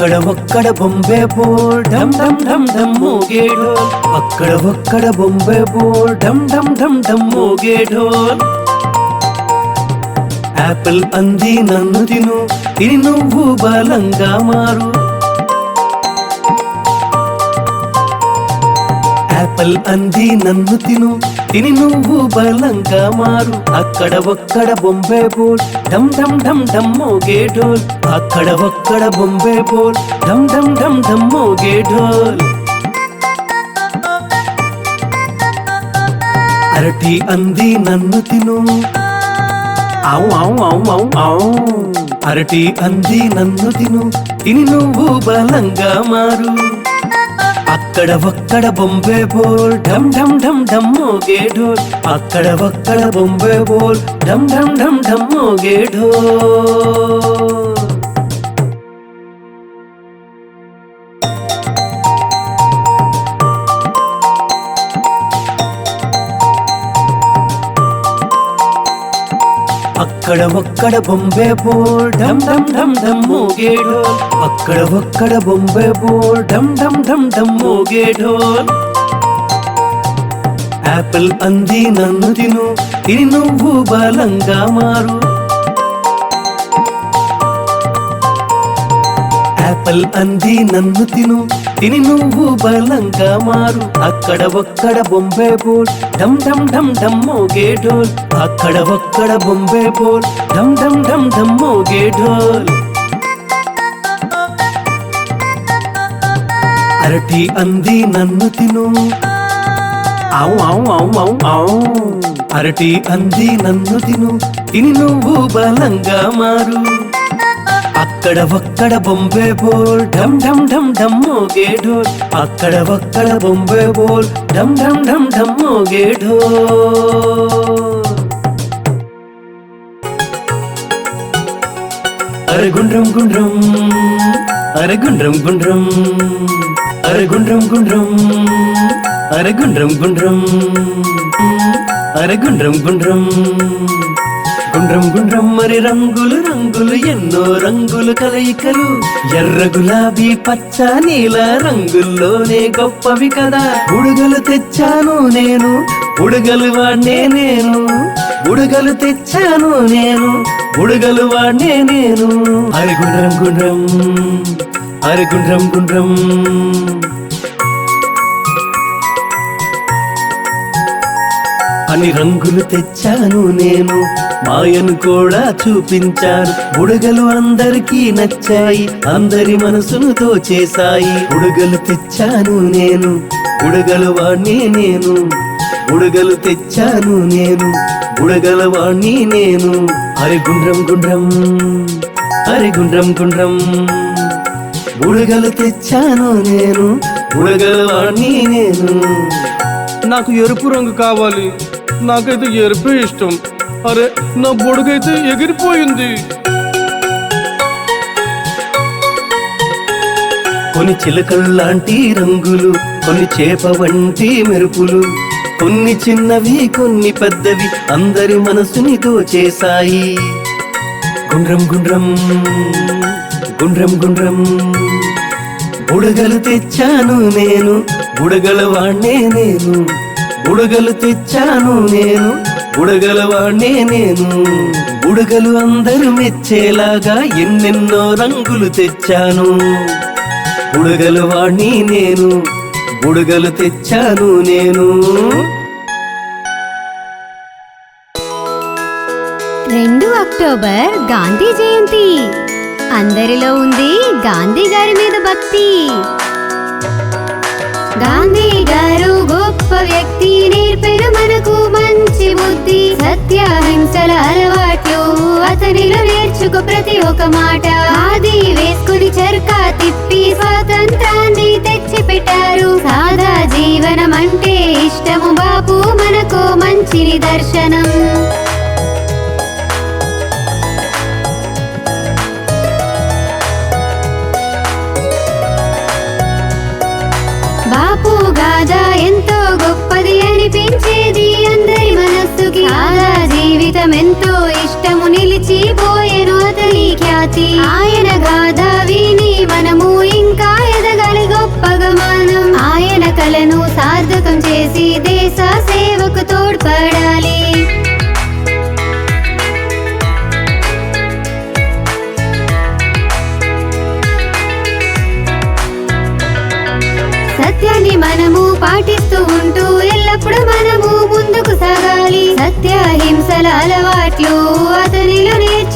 అక్కడ ఒక్కడ బొంబే బోల్ ఢమ్ ఢమ్ ఢమ్ ఢమ్ మోగే అక్కడ ఒక్కడ బొంబే బోల్ ఢమ్ ఢమ్ ఢమ్ ఢమ్ మోగే ఢోల్. అంది నన్ను తిను తిని నువ్వు బలంగా మారు. యాపిల్ అంది నన్ను తిను. తిని నువ్వు బలంగా మారు. అక్కడ ఒక్కడ బొంబే బోల్. డమ్ డమ్ డమ్ డమ్ మోగే ఢోల్. అక్కడ ఒక్కడ బొంబే బోల్. డమ్ డమ్ డమ్ డమ్ మోగే ఢోల్. అరటి అంది నన్ను తిను. ఆవు ఆవు ఆవు ఆవు ఆవు. అరటి అంది నన్ను తిను. తిని నువ్వు బలంగా మారు. అక్కడ ఒక్కడ బొంబే బోల్ ఢమ్ ఢమ్ ఢమ్ ఢమ్ మోగే అక్కడ ఒక్కడ బొంబే బోల్ ఢమ్ ఢమ్ ఢమ్ ఢమ్ మోగే అక్కడ ఒక్కడ బొంబే బోల్ ఢమ్ ఢమ్ ఢమ్ ఢమ్ మోగే అక్కడ ఒక్కడ బొంబే బోల్ ఢమ్ ఢమ్ ఢమ్ ఢమ్ మోగే ఢోల్. అంది నన్ను తిను తిని నువ్వు బలంగా మారు. ఆపల్ అంది నన్ను తిను తిని నువ్వు బలంగా మారు. అక్కడ ఒక్కడ బొంబే బోల్ ఢమ్ ఢమ్ ఢమ్ ఢమ్ మోగే ఢోల్. అక్కడ ఒక్కడ బొంబే బోల్ ఢమ్ ఢమ్ ఢమ్ ఢమ్ మోగే ఢోల్. అరటి అంది నన్ను తిను. ఆవు ఆవు ఆవు ఆవు ఆవు. అరటి అంది నన్ను తిను తిని నువ్వు బలంగా మారు. అక్కడ ఒక్కడ బొంబే బోల్ ఢమ్ ఢమ్ ఢమ్ ఢమ్ మోగే అక్కడ ఒక్కడ బొంబే బోల్ ఢమ్ ఢమ్ ఢమ్ ఢమ్ మోగే అరే గుండ్రం గుండ్రం అరే గుండ్రం గుండ్రం అరే గుండ్రం గుండ్రం అరే గుండ్రం గుండ్రం అరే గుండ్రం గుండ్రం. గుండ్రం గుండ్రం మరి రంగులు రంగులు ఎన్నో రంగులు కలయికలు. ఎర్ర గులాబీ పచ్చ నీల రంగుల్లోనే గొప్పవి కదా. బుడుగలు తెచ్చాను నేను బుడుగలు వాడినే నేను. బుడుగలు తెచ్చాను నేను బుడుగలు వాడినే నేను. అరి గుండ్రం గుండ్రం అరి గుండ్రం గుండ్రం. అని రంగులు తెచ్చాను నేను. మాయను కూడా చూపించాను. బుడగలు అందరికీ నచ్చాయి. అందరి మనసును దోచేశాయి బుడగలు తెచ్చాను నేను. బుడగలు వాణ్ణి నేను. బుడగలు తెచ్చాను నేను. బుడగల వాణ్ణి నేను. అరే గుండ్రం గుండ్రం. అరే గుండ్రం గుండ్రం. బుడగలు తెచ్చాను నేను. బుడగల వాణ్ణి నేను. నాకు ఎరుపు రంగు కావాలి. నాకైతే ఎరుపే ఇష్టం. అరే నా బొడుగైతే ఎగిరిపోయింది. కొన్ని చిలకల్లాంటి రంగులు కొన్ని చేప వంటి మెరుపులు కొన్ని చిన్నవి కొన్ని పెద్దవి అందరి మనసుని దోచేశాయి గుండ్రం గుండ్రం గుండ్రం గుండ్రం బుడగలు తెచ్చాను నేను బుడగల వాణ్ణే నేను. బుడగలు తెచ్చాను నేను. బుడగల వాణ్ణే నేను బుడగలు అందరూ మెచ్చేలాగా ఎన్నెన్నో రంగులు తెచ్చాను. బుడగలు వాణ్ణి నేను బుడగలు తెచ్చాను నేను. రెండు అక్టోబర్ గాంధీ జయంతి. అందరిలో ఉంది గాంధీ గారి మీద భక్తి. గాంధీ గారు గొప్ప వ్యక్తి నేర్పెను మనకు మంచి బుద్ధి. సత్యాహింసల అలవాట్లు అతనిలో నేర్చుకో ప్రతి ఒక మాట. ఆది వేసుకుని చర్కా తిప్పి స్వాతంత్రాన్ని తెచ్చి పెట్టారు సాదా జీవనం అంటే ఇష్టము బాపు మనకు మంచి నిదర్శనం ఎంతో ఆయన గాథ విని మనము ఇంకా ఎదగాలి గొప్పగా మనం ఆయన కలను సార్థకం చేసి దేశ సేవకు తోడ్పడాలి. సత్యాన్ని మనము పాటిస్తూ ఉంటూ ఎల్లప్పుడూ మనము ముందుకు సాగాలి. సత్య హింసల అలవాట్లు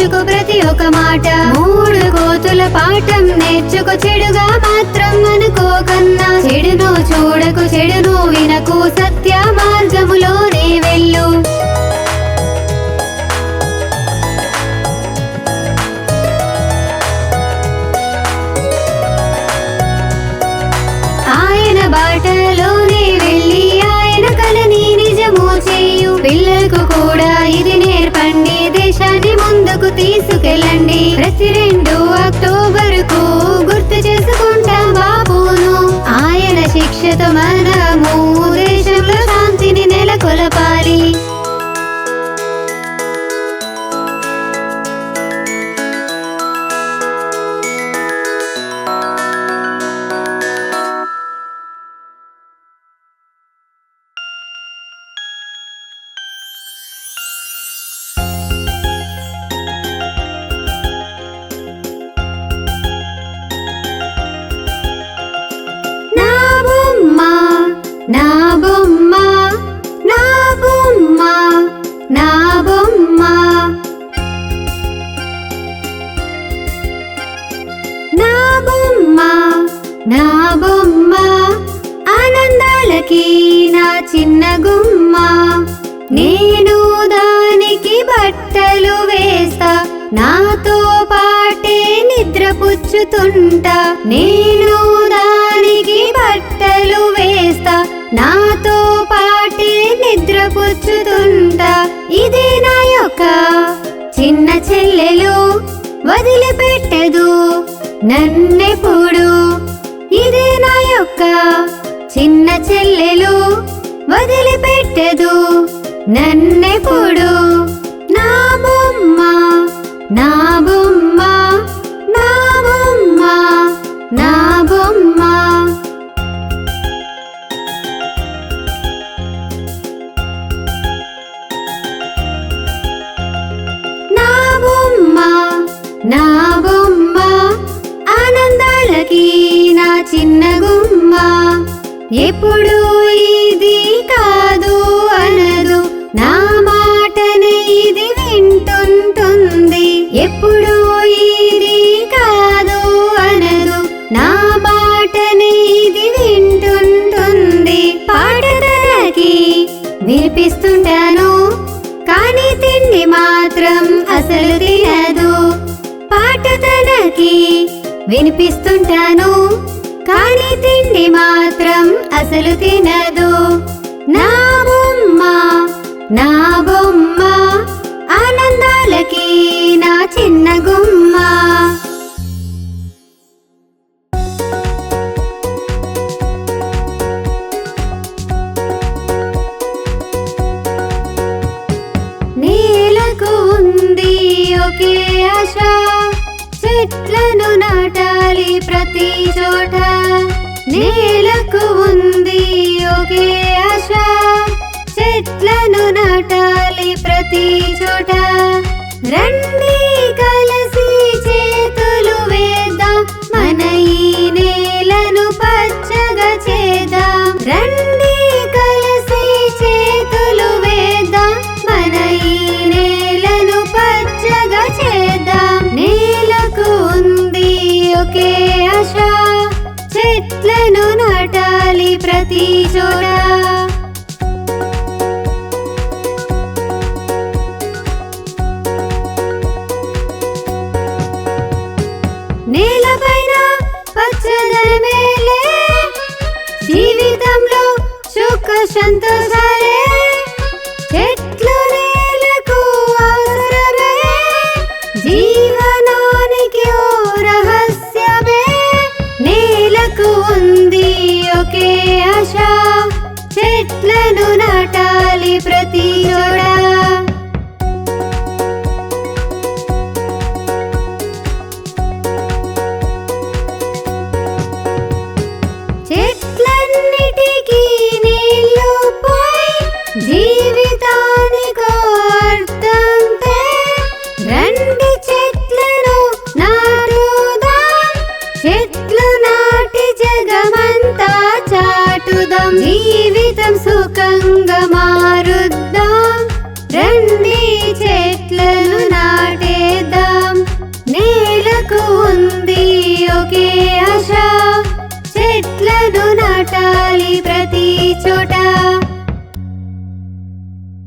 నేర్చుకో ప్రతి ఒక్క మాట. మూడు కోతుల పాఠం నేర్చుకో చెడుగా మాత్రం అనుకోకన్నా చెడును చూడకు చెడును వినకు సత్య మార్గములోనే వెళ్ళు. ఆయన బాటలోనే వెళ్ళి ఆయన కలని నిజము చేయు. పిల్లలకు కూడా ఇది నేర్పండి దేశాన్ని తీసుకెళ్ళండి. ప్రతి రెండు అక్టోబర్కు గుర్తు చేసుకుంటాం బాబును. ఆయన శిక్షతో మన నా బొమ్మ నా బొమ్మ నా బొమ్మ. నా బొమ్మ నా బొమ్మ ఆనందాలకి నా చిన్న గుమ్మ. నేను దానికి బట్టలు వేస్తా నాతో పాటే నిద్రపుచ్చుతుంటా. నేను దానికి బట్టలు వేస్తా నాతో పాటే నిద్రపుచ్చుతుంటా. ఇది నా యొక్క చిన్న చెల్లెలు వదిలిపెట్టదు నన్నెప్పుడు. ఇది నా యొక్క చిన్న చెల్లెలు వదిలిపెట్టదు నన్నెప్పుడు. చిన్న గుమ్మ. ఎప్పుడు ఇది కాదు అనదు. నా మాటనే ఇది వింటుంటుంది. ఎప్పుడు ఇది కాదు అనదు. నా మాటనే ఇది వింటుంటుంది. పాటలకి వినిపిస్తుంటాను. కానీ తిండి మాత్రం అసలు తినదు. పాట తనకి వినిపిస్తుంటాను. కానీ తిండి మాత్రం అసలు తినదు. నా బొమ్మ నా బొమ్మ ఆనందాలకి నా చిన్న గుమ్మ. నేలకు ఉంది ఒకే ఆశ చెట్లను గాలి ప్రతి చోట నేలకు ఉంది ఒకే ఆశ. చెట్లను నాటాలి ప్రతి చోట. రండి చెట్లను నాటాలి ప్రతి చోట. నేలపైన పచ్చదనమేలే జీవితంలో సుఖ సంతోష జీవితం సుఖంగా మారుద్దాం. రండి